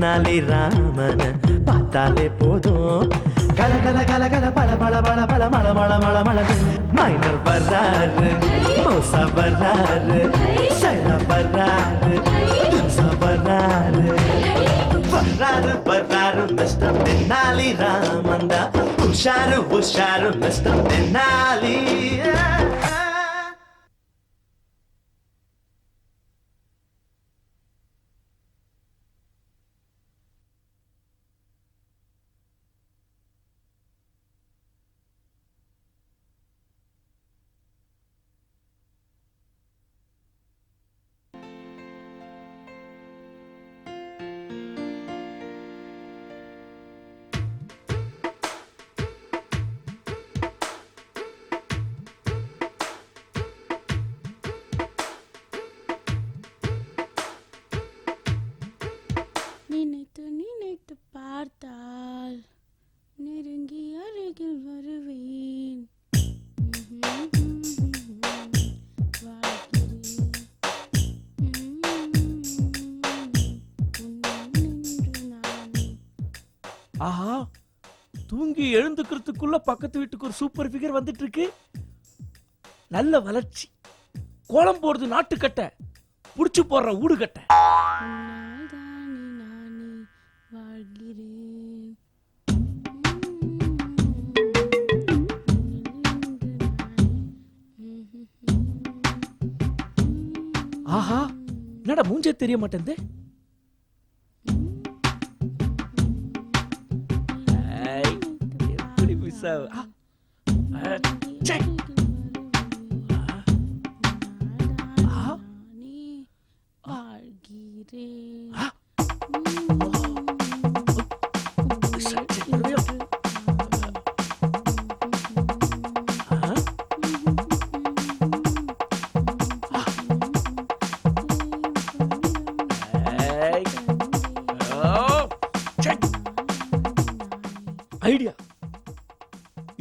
தென்னாலி ராமன பார்த்தாலே போதும். கல கல கல கல பல பல பல பல மள மள மள மள மைனர் வர்றாரு மோசா வர்றாரு சைனா வர்றாரு துசா வர்றாரு. வர்றாரு வர்றாரு மிஸ்டர் தென்னாலி ராமந்தா உஷாரு உஷாரு மிஸ்டர் தென்னாலி. தூங்கி எழுந்துக்கிறதுக்குள்ள பக்கத்து வீட்டுக்கு ஒரு சூப்பர் ஃபிகர் வந்துட்டு இருக்கு நல்ல வளர்ச்சி. கோலம் போடுறது நாட்டுக்கட்டை புடிச்சு போடுற ஊடுகட்டை ஆஹா என்னடா மூஞ்சே தெரிய மாட்டேங்குது? எப்படி மிஸ் ஆகு ஆ, ஆ, ச்சே. ஆ, வாழ்கிறேன்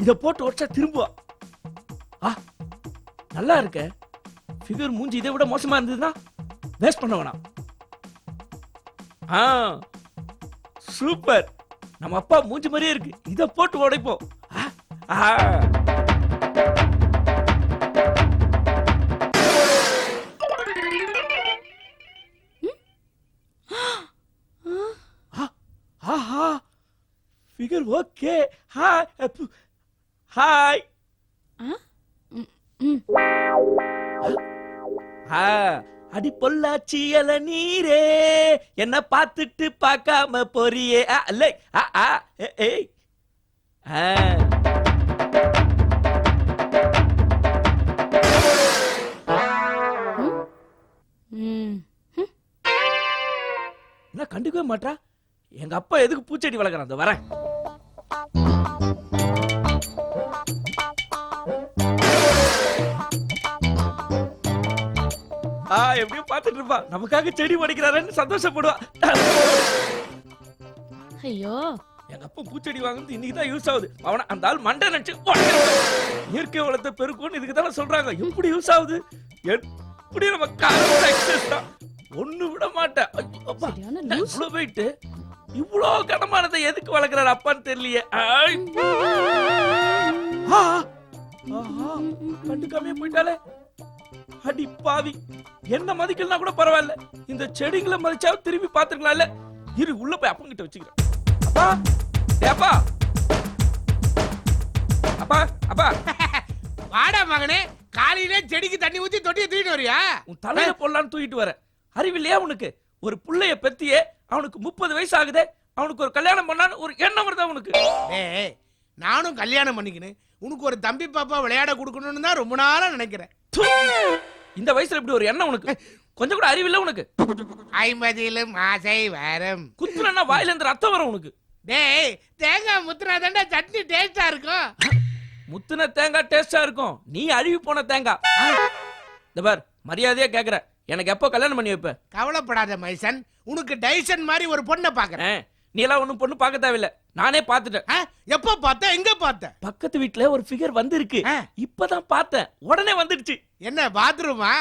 இத போட்டு உடச்சா திரும்புவா. ஆ நல்லா இருக்க. ஃபிகர் மூஞ்சி இதை விட மோசமா இருந்ததுன்னா வேஸ்ட் பண்ண வேணாம். ஆ சூப்பர் நம்ம அப்பா மூஞ்சி மாதிரியே இருக்கு. இத போட்டு உடைப்போம். ஆ, ஆஹா. ஃபிகர் ஓகே அப்பு. ஹாய் அடி பொள்ளாச்சி இல நீரே. என்ன பார்த்துட்டு பார்க்காம ஆ. ம் என்ன கண்டுக்கவே மாட்டா எங்க அப்பா எதுக்கு பூச்செடி வளர்க்குறான்? அந்த வரேன். ஆ எப்படியும் பார்த்துட்டு இருப்பா. நமக்காக செடி படிக்கிறாரன்னு சந்தோஷப்படுவா. ஐயோ. எங்க அப்பா பூச்செடி வாங்குறது இன்னைக்கு தான் யூஸ் ஆகுது. அவன அந்த ஆள் மண்டை நினைச்சு. இயற்கை வளத்தை பெருக்கும்னு இதுக்கு தானே சொல்றாங்க. எப்படி யூஸ் ஆகுது? எப்படி நம்ம காரணம் எக்ஸஸ் தான்? ஒண்ணு விட மாட்டேன். இவ்வளவு வெயிட் இவ்வளோ கனமானதை எதுக்கு வளர்க்குறாரு அப்பான்னு தெரியலையே. கண்டுக்காமே போயிட்டாலே அடி பாவி. என்ன மதிக்கலனா கூட பரவாயில்ல. இந்த செடிங்களை மதிச்சாவது திரும்பி பாத்துக்கலாம்ல இரு உள்ள போய் அப்பங்கிட்ட வச்சுக்கிறேன். அப்பா அப்பா. அப்பா அப்பா. வாடா மகனே காலையிலே செடிக்கு தண்ணி ஊத்தி தொட்டியை தூக்கிட்டு வரியா? உன் தலையில போடலான்னு தூக்கிட்டு வர. அறிவில்லையா உனக்கு? ஒரு புள்ளைய பெத்தியே அவனுக்கு முப்பது வயசு ஆகுதே. அவனுக்கு ஒரு கல்யாணம் பண்ணான்னு ஒரு எண்ணம் வருதா உனக்கு? நானும் கல்யாணம் பண்ணிக்கினு உனக்கு ஒரு தம்பி பாப்பா விளையாட கொடுக்கணும்னு தான் ரொம்ப நாளா நினைக்கிறேன். இந்த வயசுல இப்படி ஒரு எண்ணம் உனக்கு? கொஞ்சம் கூட அறிவில்லை உனக்கு? ஐம்பதிலும் ஆசை வரும். குத்துனா வாயில இருந்து ரத்தம் வரும் உனக்கு. டேய் தேங்காய் முத்துனா தாண்டா சட்னி டேஸ்டா இருக்கும். முத்துன தேங்காய் டேஸ்டா இருக்கும். நீ அழுகி போன தேங்காய். இந்த பார் மரியாதையா கேக்குற. எனக்கு எப்போ கல்யாணம் பண்ணி வைப்ப? கவலைப்படாத மைசன் உனக்கு டைசன் மாதிரி ஒரு பொண்ணை பாக்குறேன். நீ எல்லாம் ஒண்ணும் பொண்ணு பார்க்க தேவையில்ல. நானே பார்த்துட்டேன். எப்ப பார்த்த? எங்க பார்த்த? பக்கத்து வீட்ல ஒரு ஃபிகர் வந்திருக்கு. இப்பதான் பார்த்தேன். உடனே வந்துடுச்சு. என்ன பாத்ரூமா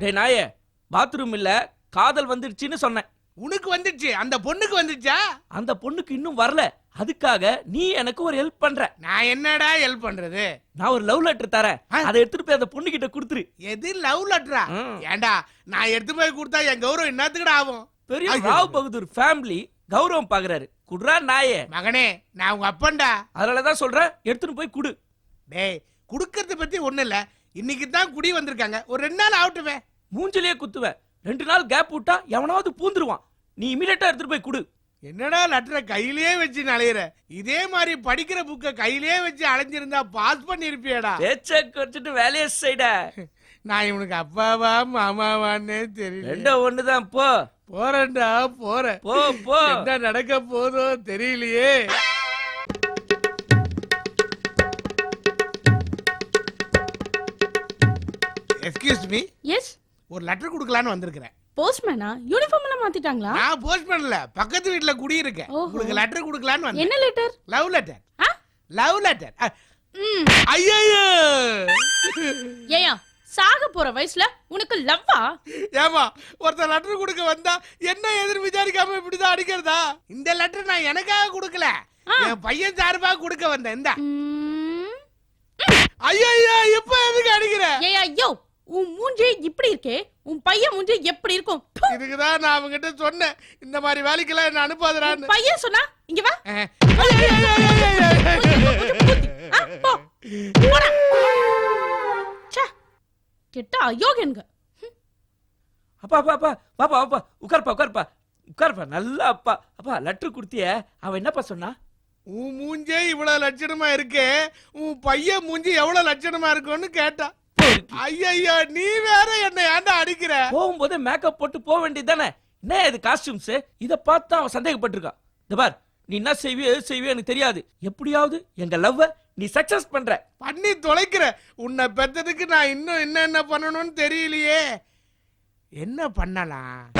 டேய் நாயே பாத்ரூம் இல்ல காதல் வந்துடுச்சுன்னு சொன்னேன். உனக்கு வந்துச்சு அந்த பொண்ணுக்கு வந்துச்சா அந்த பொண்ணுக்கு இன்னும் வரல. அதுக்காக நீ எனக்கு ஒரு ஹெல்ப் பண்ற. நான் என்னடா ஹெல்ப் பண்றது? நான் ஒரு லவ் லெட்டர் தரேன். அதை எடுத்துட்டு போய் அந்த பொண்ணு கிட்ட கொடுத்துரு. எது லவ் லெட்டரா. ஏண்டா நான் எடுத்து போய் கொடுத்தா என் கௌரவம் என்னத்துக்குடா ஆகும்? பெரிய. ராவ் பகதூர் ஃபேமிலி கௌரவம் பாக்குறாரு. குடுறா நாயே. மகனே நான் உங்க அப்பன்டா. அதனாலதான் சொல்றேன் எடுத்துட்டு போய் குடு. டேய் குடுக்கறத பத்தி ஒண்ணு இல்ல. இன்னைக்கு தான் குடி வந்திருக்காங்க. ஒரு ரெண்டு நாள் ஆகட்டுமே. மூஞ்சிலேயே குத்துவேன் ரெண்டு நாள் கேப் விட்டா எவனாவது பூந்துருவான். நீ இமீடியட்டா எடுத்துட்டு போய் குடு. என்னடா லெட்டரை கையிலேயே வச்சு நலையிற. இதே மாதிரி படிக்கிற புக்க கையிலேயே வச்சு அலைஞ்சிருந்தா பாஸ் பண்ணிருப்பியடா பேச்ச குறைச்சிட்டு வேலையை செய்ட. நான் இவனுக்கு அப்பாவா மாமாவான்னே தெரியல. ரெண்டும் ஒண்ணுதான் போ. போறேன்டா போறேன். போ போ. என்ன நடக்க போதோ தெரியலையே. எக்ஸ்கியூஸ் மீ எஸ் ஒரு லெட்டர் கொடுக்கலான்னு வந்திருக்கிறேன். போஸ்ட்மேனா யூனிஃபார்ம் எல்லாம் மாத்திட்டாங்களா? நான் போஸ்ட் பண்ணல பக்கத்து வீட்ல குடி இருக்கேன். உங்களுக்கு லெட்டர் கொடுக்கலான்னு வந்தேன். என்ன letter love letter? Love letter ஐயோ ஏயா சாக போற வயசுல உனக்கு லவ்வா? ஏமா ஒருத்தர் லெட்டர் கொடுக்க வந்தா என்ன எதிர் விசாரிக்காம இப்படிதான் அடிக்கிறதா? இந்த லெட்டர் நான் எனக்காக கொடுக்கல. என் பையன் சார்பா கொடுக்க வந்தேன். இந்த. ஐயோ இப்ப எதுக்கு அடிக்கிற? ஏயா ஐயோ உன் மூஞ்சி இப்படி இருக்கே. உன் பையன் மூஞ்சி எப்படி இருக்கும். இதுக்குதான் நான் அவங்கிட்ட சொன்னேன். இந்த மாதிரி வேலைக்கெல்லாம் என்ன அனுப்பாதடான்னு. பையன் சொன்னா இங்க வா. கெட்ட அயோக்கியன்க அப்பா அப்பா அப்பா பாப்பா பாப்பா உட்கார்ப்பா உட்கார்ப்பா உட்கார்ப்பா நல்லா அப்பா அப்பா லெட்டர் கொடுத்தியே. அவன் என்னப்பா சொன்னா? உன் மூஞ்சே இவ்வளவு லட்சணமா இருக்கே. உன் பையன் மூஞ்சி எவ்வளவு லட்சணமா இருக்கும்னு கேட்டா. ஐயோ நீ வேற என்ன ஏன்டா அடிக்கிற? போகும்போது மேக்கப் போட்டு போக வேண்டியது தானே? என்ன இது காஸ்டியூம்ஸ் இத பார்த்து அவன் சந்தேகப்பட்டிருக்கான். இந்த பார் நீ என்ன செய்வியோ எது செய்வியோ எனக்கு தெரியாது. எப்படியாவது எங்க லவ்வ நீ சக்சஸ் பண்ற. பண்ணி தொலைக்கிற. உன்னை பெத்ததுக்கு நான் இன்னும் என்னென்ன பண்ணணும்னு தெரியலையே. என்ன பண்ணலாம்?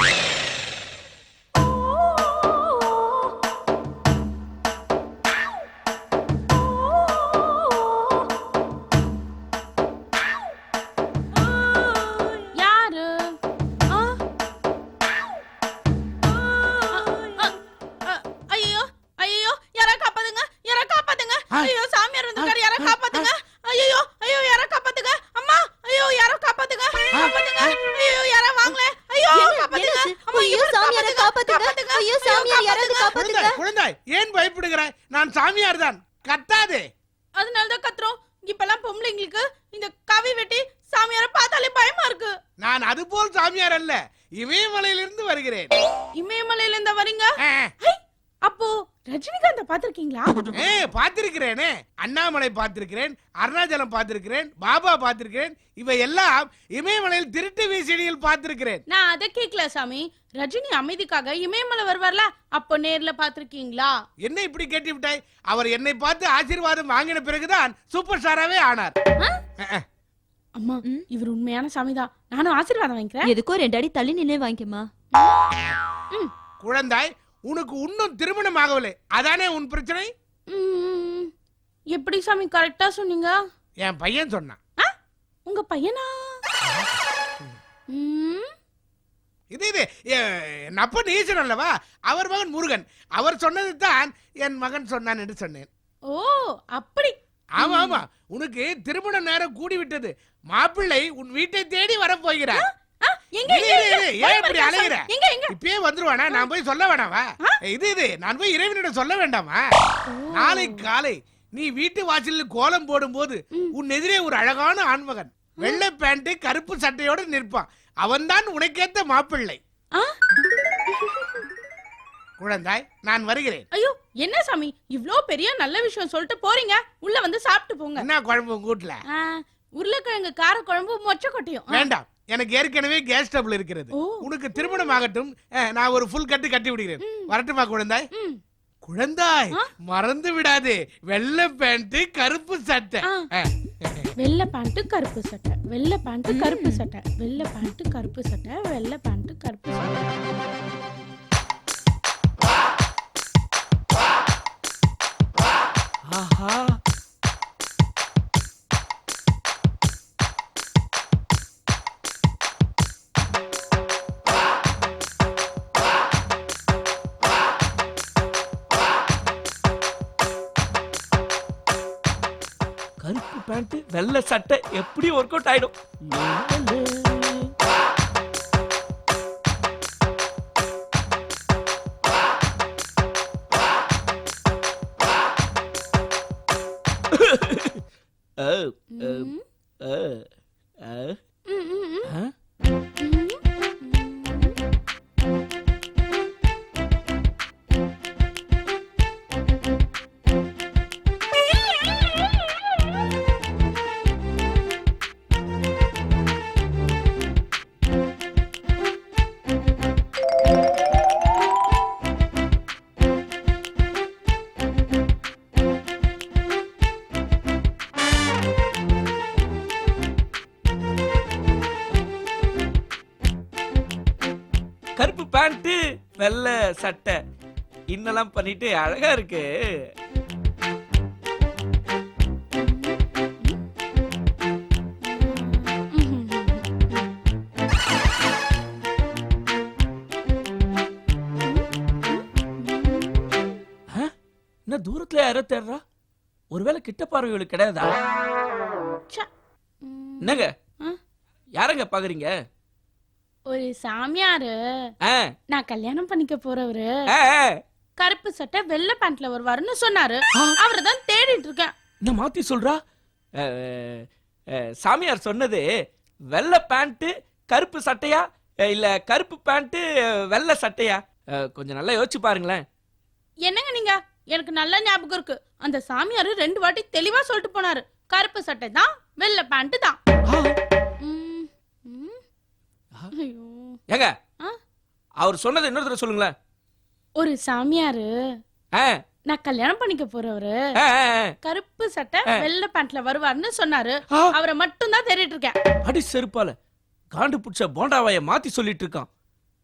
நான் சாமியார் தான் கத்தாதே. அதனாலதான் கத்துறோம். இப்பெல்லாம் பொம்பளைங்களுக்கு இந்த கவி வெட்டி சாமியார பார்த்தாலே பயமா இருக்கு. நான் அதுபோல் சாமியார் அல்ல. இமயமலையிலிருந்து வருகிறேன் இமயமலையில இருந்தா வரீங்க ஆ, ஹை, அப்போ ரஜினிகாந்த பாத்திருக்கீங்களா? ஏ பார்த்திருக்கிறேனே அண்ணாமலை பார்த்திருக்கிறேன் அருணாச்சலம் பார்த்திருக்கிறேன் பாபா பார்த்திருக்கிறேன் இவை எல்லாம் இமயமலையில் திருட்டு வீசடியில் பார்த்திருக்கிறேன் நான் அதை கேக்கல சாமி. ரஜினி அமைதிக்காக இமயமலை வருவார்ல அப்போ நேர்ல பாத்திருக்கீங்களா? என்ன இப்படி கேட்டு விட்டாய்? அவர் என்னை பார்த்து ஆசீர்வாதம் வாங்கின பிறகுதான் சூப்பர் ஸ்டாராவே ஆனார். அம்மா இவர் உண்மையான சாமிதான் நானும் ஆசீர்வாதம் வாங்கிக்கிறேன். எதுக்கோ ரெண்டு அடி தள்ளி நின்னே வாங்கிக்கமா குழந்தாய் உனக்கு இன்னும் திருமணம் ஆகவில்லை. அதானே உன் பிரச்சனை? எப்படி சாமி கரெக்டா சொன்னீங்க? என் பையன் சொன்னான். உங்க பையனா? இது இது என் அப்பன் ஈசன் அல்லவா? அவர் மகன் முருகன். அவர் சொன்னது தான் என் மகன் சொன்னான் என்று சொன்னேன். ஓ அப்படி. ஆமா ஆமா. உனக்கு திருமண நேரம் கூடி விட்டது மாப்பிள்ளை உன் வீட்டை தேடி வரப்போகிறார் எங்க ஏன் இப்படி எங்க இப்பயே வந்துருவானா? நான் போய் சொல்ல வேணாமா இது இது. நான் போய் இறைவனிடம் சொல்ல வேண்டாமா? நாளை காலை நீ வீட்டு வாசலில் கோலம் போடும்போது உன் எதிரே ஒரு அழகான ஆண்மகன். வெள்ளை பேண்ட் கருப்பு சட்டையோட நிற்பான். அவன்தான் உனக்கேத்த மாப்பிள்ளை? குழந்தாய் நான் வருகிறேன். ஐயோ என்ன சாமி? இவ்ளோ பெரிய நல்ல விஷயம் சொல்லிட்டு போறீங்க. உள்ள வந்து சாப்பிட்டு போங்க. என்ன குழம்பு ஆ, உருளைக்கிழங்கு கார குழம்பு மொச்ச கொட்டையும் வேண்டாம். எனக்கு ஏற்கனவே கேஸ் டபுள் இருக்கிறது. உனக்கு திருமணம் ஆகட்டும் நான் ஒரு ஃபுல் கட்டு கட்டி விடுகிறேன். வரட்டுமா குழந்தாய். குழந்தாய் மறந்து விடாதே. வெள்ளை பேண்ட் கருப்பு சட்டை. வெள்ளை பேண்ட் கருப்பு சட்டை. வெள்ளை பேண்ட் கருப்பு சட்டை. வெள்ளை பேண்ட் கருப்பு சட்டை. வெள்ளை பேண்ட் கருப்பு சட்டை. ஆஹா. பேண்ட் வெள்ளை சட்டை எப்படி ஒர்க் அவுட் ஆயிடும். கருப்பு பேண்ட் வெள்ளை சட்டை இன்னெல்லாம் பண்ணிட்டு அழகா இருக்கு ஆ? என்ன தூரத்துல யாரோ தேடுறா ஒருவேளை கிட்ட பார்வைகளுக்கு கிடையாதா. என்னங்க? யாரங்க பாக்குறீங்க ஒரு சாமியாரு. நான் கல்யாணம் பண்ணிக்க போறவரு. கருப்பு சட்டை வெள்ளை பேண்ட்ல வருவாருன்னு சொன்னாரு. அவரை தான் தேடிட்டு இருக்கேன். என்ன மாத்தி சொல்றா? சாமியார் சொன்னது வெள்ளை பேண்ட் கருப்பு சட்டையா? இல்ல கருப்பு பேண்ட் வெள்ளை சட்டையா? கொஞ்சம் நல்லா யோசிச்சு பாருங்களேன். என்னங்க நீங்க? எனக்கு நல்ல ஞாபகம் இருக்கு. அந்த சாமியாரு ரெண்டு வாட்டி தெளிவா சொல்லிட்டு போனாரு. கருப்பு சட்டை தான் வெள்ளை பேண்ட் தான். ஏங்க? அவர் சொன்னது இன்னொரு சொல்லுங்களேன். ஒரு சாமியாரு. ஆ, நான் கல்யாணம் பண்ணிக்க போறவரு. கருப்பு சட்டை வெள்ளை பேண்ட்ல வருவாருன்னு சொன்னாரு. அவரை மட்டும் தான் தேடிட்டு இருக்கேன். அடி செருப்பால. காண்டு புடிச்ச போண்டாவாய மாத்தி சொல்லிட்டு இருக்கான்.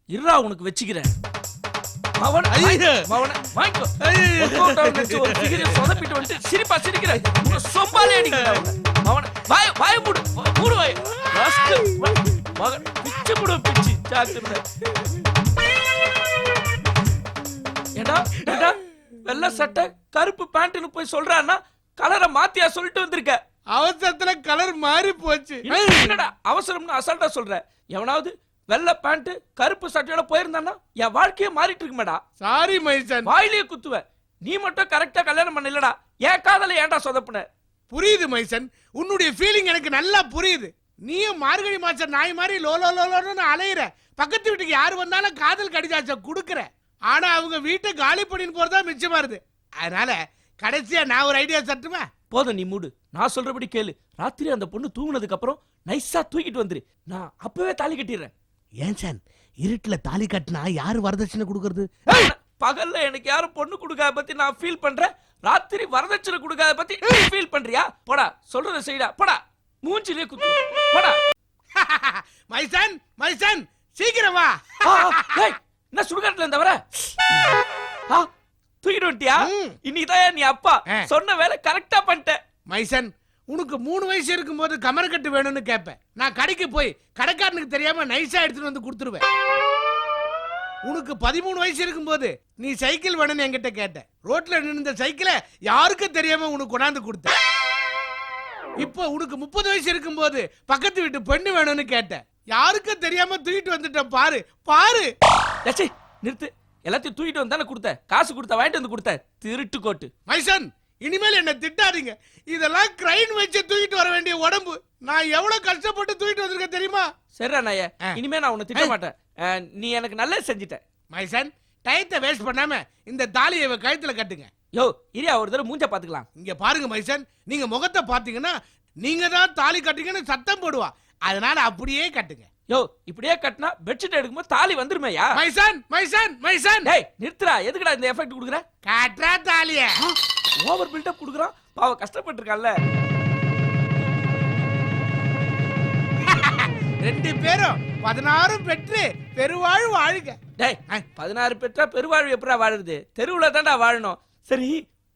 இருடா உனக்கு வச்சுக்கிறேன். மவன வாங்கிக்கோ. சொதப்பிட்டு வந்துட்டு சிரிப்பா சிரிக்கிற. உன்னை சொம்பாலே அடிக்கிறேன். மவன வாய வாய மூடு. மூடு வாய. மகன் பிச்சு மூடு பிச்சு. ஜாக்கிரதை ஏடா ஏடா வெள்ளை சட்டை கருப்பு பேண்ட்னு போய் சொல்றான்னா கலரை மாத்தியா சொல்லிட்டு வந்திருக்க. அவசரத்துல கலர் மாறி போச்சு. என்னடா அவசரம்னு அசால்ட்டா சொல்ற? எவனாவது வெள்ளை பேண்ட் கருப்பு சட்டையோட போயிருந்தான்னா என் வாழ்க்கையே மாறிட்டு இருக்குமேடா. சாரி மைசன் வாயிலேயே குத்துவேன் நீ மட்டும் கரெக்டா கல்யாணம் பண்ணலடா. என் காதல ஏன்டா சொதப்புன? புரியுது மைசன் உன்னுடைய ஃபீலிங் எனக்கு நல்லா புரியுது. நீயும் மார்கழி மாசம் நாய் மாதிரி லோலோ லோலோன்னு அலையிற. பக்கத்து வீட்டுக்கு யார் வந்தாலும் காதல் கடிதாச்ச குடுக்குற. ஆனா அவங்க வீட்டை காலி பண்ணின்னு போறதா மிச்சமா இருது அதனால கடைசியா நான் ஒரு ஐடியா தட்டுமா போதும் நீ மூடு. நான் சொல்றபடி கேளு. ராத்திரி அந்த பொண்ணு தூங்குனதுக்கு அப்புறம் நைஸா தூக்கிட்டு வந்துரு. நான் அப்பவே தாலி கட்டிடுறேன். ஏன் சார்? இருட்டுல தாலி கட்டினா யாரு வரதட்சணை கொடுக்கறது? பகல்ல எனக்கு யாரும் பொண்ணு கொடுக்காத பத்தி நான் ஃபீல் பண்றேன். ராத்திரி வரதட்சணை கொடுக்காத பத்தி ஃபீல் பண்றியா? போடா சொல்றத செய்டா. போடா. மூஞ்சிலே குத்து. போடா மைசன் மைசன் சீக்கிரம் வா. என்ன சுடுகாட்டுல இருந்த வர ஆ, தூக்கிட்டு வந்துட்டியா. இன்னைக்குதான் நீ அப்பா. சொன்ன வேலை கரெக்டா பண்ணிட்ட மைசன் உனக்கு மூணு வயசு இருக்கும்போது கமர்கட்டு வேணும்னு கேட்பேன். நான் கடைக்கு போய் கடைக்காரனுக்கு தெரியாம நைஸா எடுத்துட்டு வந்து கொடுத்துருவேன். உனக்கு பதிமூணு வயசு இருக்கும்போது நீ சைக்கிள் வேணும்னு என்கிட்ட கேட்ட ரோட்ல நின்ற சைக்கிளை யாருக்கும் தெரியாம உனக்கு கொண்டாந்து கொடுத்த இப்போ உனக்கு முப்பது வயசு இருக்கும்போது பக்கத்து வீட்டு பெண்ணு வேணும்னு கேட்ட யாருக்கும் தெரியாம தூக்கிட்டு வந்துட்டேன் பாரு பாரு. லட்சே நிறுத்து. எல்லாத்தையும் தூக்கிட்டு வந்தானே கொடுத்த? காசு கொடுத்த வாங்கிட்டு வந்து கொடுத்த? திருட்டு கோட்டு. மைசன் இனிமேல் என்ன திட்டாதீங்க. இதெல்லாம் கிரைன் வச்சு தூக்கிட்டு வர வேண்டிய உடம்பு. நான் எவ்வளவு கஷ்டப்பட்டு தூக்கிட்டு வந்திருக்கேன் தெரியுமா? சரிடா நாய. இனிமே நான் உன்னை திட்ட. மாட்டேன். நீ எனக்கு நல்லது செஞ்சிட்ட. மைசன் டயத்தை வேஸ்ட் பண்ணாம இந்த தாலியை கழுத்துல கட்டுங்க. யோ இரியா ஒரு தடவை மூஞ்ச பாத்துக்கலாம். இங்க பாருங்க மைசன் நீங்க முகத்தை பாத்தீங்கன்னா நீங்க தான் தாலி கட்டுங்கன்னு சத்தம் போடுவா. அதனால அப்படியே கட்டுங்க. யோ இப்படியே கட்டினா பெட்ஷீட் எடுக்கும்போது தாலி வந்துருமேயா? மைசன் மைசன் மைசன் டேய் நிறுத்துடா. எதுக்குடா இந்த எஃபெக்ட் கொடுக்குற? காட்டுறா தாலிய. ஓவர் பில்டப் கொடுக்குறான். பாவ கஷ்டப்பட்டிருக்கான்ல. ரெண்டு பேரும் பதினாறும் பெற்று பெருவாழ் வாழுங்க டேய். பதினாறு பெற்றா பெருவாழ்வு எப்படா வாழுறது தெருவுல தான்டா வாழணும். சரி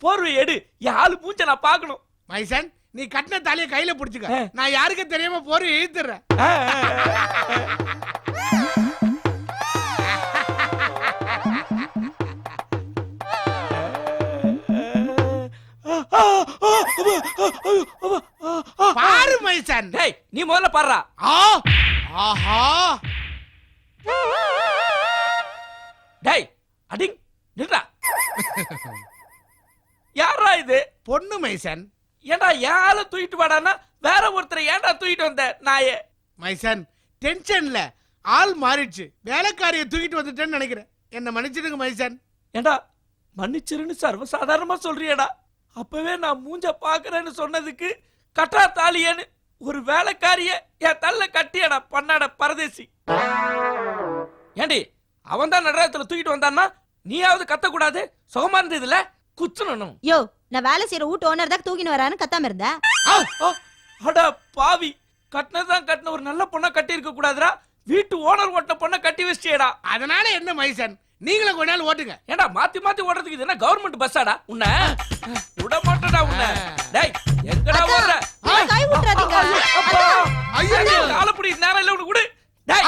போர்வை எடு. என் ஆளு மூஞ்ச நான் பார்க்கணும். மைசன் நீ கட்டின தாலியை கையில புடிச்சுக்க. நான் யாருக்கும் தெரியாம போற இழுத்துறேன். பாரு மைசன். டேய் நீ முதல்ல பாடுறா. ஆ ஆஹா. டேய் அடிங் நில்றா. யாரா இது? பொண்ணு மைசன். ஏன்டா என் ஆளை தூக்கிட்டு வாடான்னா வேற ஒருத்தரை ஏன்டா தூக்கிட்டு வந்த நாயே? மைசன் டென்ஷன்ல ஆள் மாறிடுச்சு. வேலைக்காரியை தூக்கிட்டு வந்துட்டேன்னு நினைக்கிறேன். என்ன மன்னிச்சிடுங்க மைசன் ஏண்டா மன்னிச்சிருன்னு சர்வசாதாரணமா சொல்றியேடா. அப்பவே நான் மூஞ்ச பாக்குறேன்னு சொன்னதுக்கு கட்டா தாலியேன்னு ஒரு வேலைக்காரிய என் தள்ள கட்டியடா பண்ணாட பரதேசி. ஏண்டி அவன் தான் நடராஜத்துல தூக்கிட்டு வந்தான்னா நீயாவது கத்தக்கூடாது? சுகமா இருந்ததுல குத்துனணும் யோ நான் வேலை செய்யற வீட்டு ஓனர் தான் தூக்கின்னு வரான்னு கத்தாம இருந்தேன் அட பாவி கட்டினதான் கட்டின ஒரு நல்ல பொண்ணை கட்டி இருக்க கூடாதுடா வீட்டு ஓனர் ஓட்ட பொண்ணை கட்டி வச்சியேடா அதனால என்ன மைசன் நீங்களும் கொஞ்ச நாள் ஓட்டுங்க ஏண்டா மாத்தி மாத்தி ஓடுறதுக்கு இது என்ன கவர்மெண்ட் பஸ்ஸாடா உன்னை விட மாட்டேடா உன்னை டேய் எங்கடா ஓடுற ஐயோ, கை விட்டுறாதீங்க. அப்பா ஐயோ. ஐயோ காலப்படி நேரம் இல்ல உனக்கு விடு டேய்